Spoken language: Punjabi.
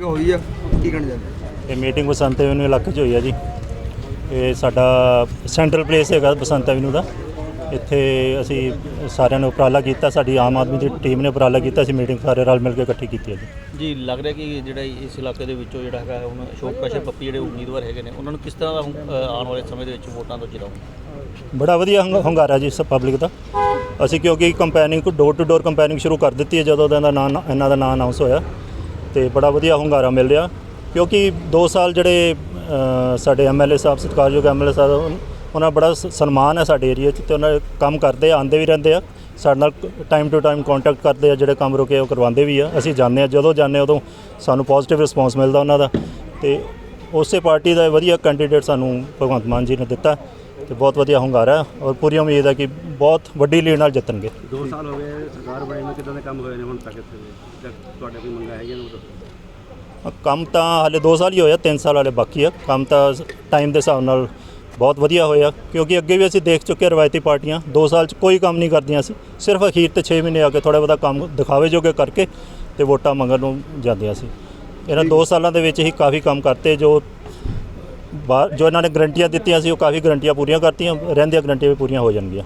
ਹੋਈ ਆ। ਕੀ ਕਹਿਣਾ ਚਾਹੁੰਦੇ ਇਹ ਮੀਟਿੰਗ ਬਸੰਤ ਐਵਨਿਊ ਇਲਾਕੇ 'ਚ ਹੋਈ ਆ ਜੀ। ਇਹ ਸਾਡਾ ਸੈਂਟਰਲ ਪਲੇਸ ਹੈਗਾ ਬਸੰਤ ਐਵਨਿਊ ਦਾ। ਇੱਥੇ ਅਸੀਂ ਸਾਰਿਆਂ ਨੇ ਉਪਰਾਲਾ ਕੀਤਾ ਸਾਡੀ ਆਮ ਆਦਮੀ ਦੀ ਟੀਮ ਨੇ ਉਪਰਾਲਾ ਕੀਤਾ ਅਸੀਂ ਮੀਟਿੰਗ ਸਾਰੇ ਰਲ ਮਿਲ ਕੇ ਇਕੱਠੀ ਕੀਤੀ ਹੈ ਜੀ। ਜੀ ਲੱਗ ਰਿਹਾ ਕਿ ਜਿਹੜਾ ਇਸ ਇਲਾਕੇ ਦੇ ਵਿੱਚੋਂ ਜਿਹੜਾ ਹੈਗਾ ਹੁਣ ਅਸ਼ੋਕ ਕਸ਼ਪ ਪੱਪੀ ਜਿਹੜੇ ਉਮੀਦਵਾਰ ਹੈਗੇ ਨੇ ਉਹਨਾਂ ਨੂੰ ਕਿਸ ਤਰ੍ਹਾਂ ਦਾ ਹੁਣ, ਅ, ਆਉਣ ਵਾਲੇ ਸਮੇਂ ਦੇ ਵਿੱਚ ਵੋਟਾਂ ਤੋਂ ਜਿਤਾਉਂ ਬੜਾ ਵਧੀਆ ਹੰਗ- ਹੁੰਗਾਰਾ ਜੀ ਸਭ ਪਬਲਿਕ ਦਾ। ਅਸੀਂ ਕਿਉਂਕਿ ਕੰਪੈਨਿੰਗ ਡੋਰ ਟੂ ਡੋਰ ਕੰਪੈਨਿੰਗ ਸ਼ੁਰੂ ਕਰ ਦਿੱਤੀ ਹੈ ਜਦੋਂ ਦਾ ਇਹਦਾ ਨਾਂ ਇਹਨਾਂ ਦਾ ਨਾਂ ਅਨਾਉਂਸ ਹੋਇਆ। ਤੇ ਬੜਾ ਵਧੀਆ ਹੁੰਗਾਰਾ ਮਿਲ ਰਿਹਾ ਕਿਉਂਕਿ 2 ਸਾਲ ਜਿਹੜੇ ਅ, ਸਾਡੇ ਐਮਐਲਏ ਸਾਹਿਬ ਸਤਿਕਾਰਯੋਗ ਐਮਐਲਏ ਸਾਹਿਬ ਉਹਨਾਂ ਦਾ ਬੜਾ ਸਨਮਾਨ ਹੈ ਸਾਡੇ ਏਰੀਆ 'ਚ ਤੇ ਉਹਨਾਂ ਕੰਮ ਕਰਦੇ ਆ ਆਉਂਦੇ ਵੀ ਰਹਿੰਦੇ ਆ ਸਾਡੇ ਨਾਲ ਟਾਈਮ ਟੂ ਟਾਈਮ ਕੰਟੈਕਟ ਕਰਦੇ ਆ ਜਿਹੜੇ ਕੰਮ ਰੁਕੇ ਉਹ ਕਰਵਾਉਂਦੇ ਵੀ ਆ ਅਸੀਂ ਜਾਂਦੇ ਆ ਜਦੋਂ ਜਾਂਦੇ ਹਾਂ ਉਦੋਂ ਸਾਨੂੰ ਪੋਜ਼ਿਟਿਵ ਰਿਸਪੌਂਸ ਮਿਲਦਾ ਉਹਨਾਂ ਦਾ ਤੇ ਉਸੇ ਪਾਰਟੀ ਦਾ ਵਧੀਆ ਕੈਂਡੀਡੇਟ ਸਾਨੂੰ ਭਗਵੰਤ ਮਾਨ ਜੀ ਨੇ ਦਿੱਤਾ ਤੇ ਬਹੁਤ ਵਧੀਆ ਹੁੰਗਾਰਾ ਔਰ ਪੂਰੀ ਉਮੀਦ ਹੈ ਕਿ ਬਹੁਤ ਵੱਡੀ ਲੀਡ ਨਾਲ ਜਿੱਤਣਗੇ। 2 ਸਾਲ ਹੋ ਗਏ ਸਰਕਾਰ ਬਣੇ ਨੂੰ ਕਿਦਾਂ ਦੇ ਕੰਮ ਹੋਏ ਨੇ ਹੁਣ ਤੱਕ ਇੱਥੇ? ਤੁਹਾਡੇ ਕੋਈ ਮੰਗਾਂ ਹੈਗੀਆਂ ਨੇ ਕੰਮ ਤਾਂ ਹਾਲੇ 2 ਸਾਲ ਹੀ ਹੋਇਆ 3 ਸਾਲ ਹਾਲੇ ਬਾਕੀ ਆ। ਕੰਮ ਤਾਂ ਟਾਈਮ ਦੇ ਹਿਸਾਬ ਨਾਲ ਬਹੁਤ ਵਧੀਆ ਹੋਇਆ ਕਿਉਂਕਿ ਅੱਗੇ ਵੀ ਅਸੀਂ ਦੇਖ ਚੁੱਕੇ ਰਵਾਇਤੀ ਪਾਰਟੀਆਂ। 2 ਸਾਲ 'ਚ ਕੋਈ ਕੰਮ ਨਹੀਂ ਕਰਦੀਆਂ ਸੀ ਸਿਰਫ ਅਖੀਰ ਤੇ 6 ਮਹੀਨੇ ਆ ਕੇ ਥੋੜਾ ਬਹੁਤਾ ਕੰਮ ਦਿਖਾਵੇ ਜੋਗੇ ਕਰਕੇ ਤੇ ਵੋਟਾਂ ਮੰਗਣ ਨੂੰ ਜਾਂਦੀਆਂ ਸੀ। ਇਹਨਾਂ 2 ਸਾਲਾਂ ਦੇ ਵਿੱਚ ਹੀ ਕਾਫੀ ਕੰਮ ਕਰਤੇ, ਜੋ ਬਾਹਰ ਜੋ ਇਹਨਾਂ ਨੇ ਗਰੰਟੀਆਂ ਦਿੱਤੀਆਂ ਸੀ, ਉਹ ਕਾਫੀ ਗਰੰਟੀਆਂ ਪੂਰੀਆਂ ਕਰਤੀਆਂ, ਰਹਿੰਦੀਆਂ ਗਰੰਟੀਆਂ ਵੀ ਪੂਰੀਆਂ ਹੋ ਜਾਣਗੀਆਂ।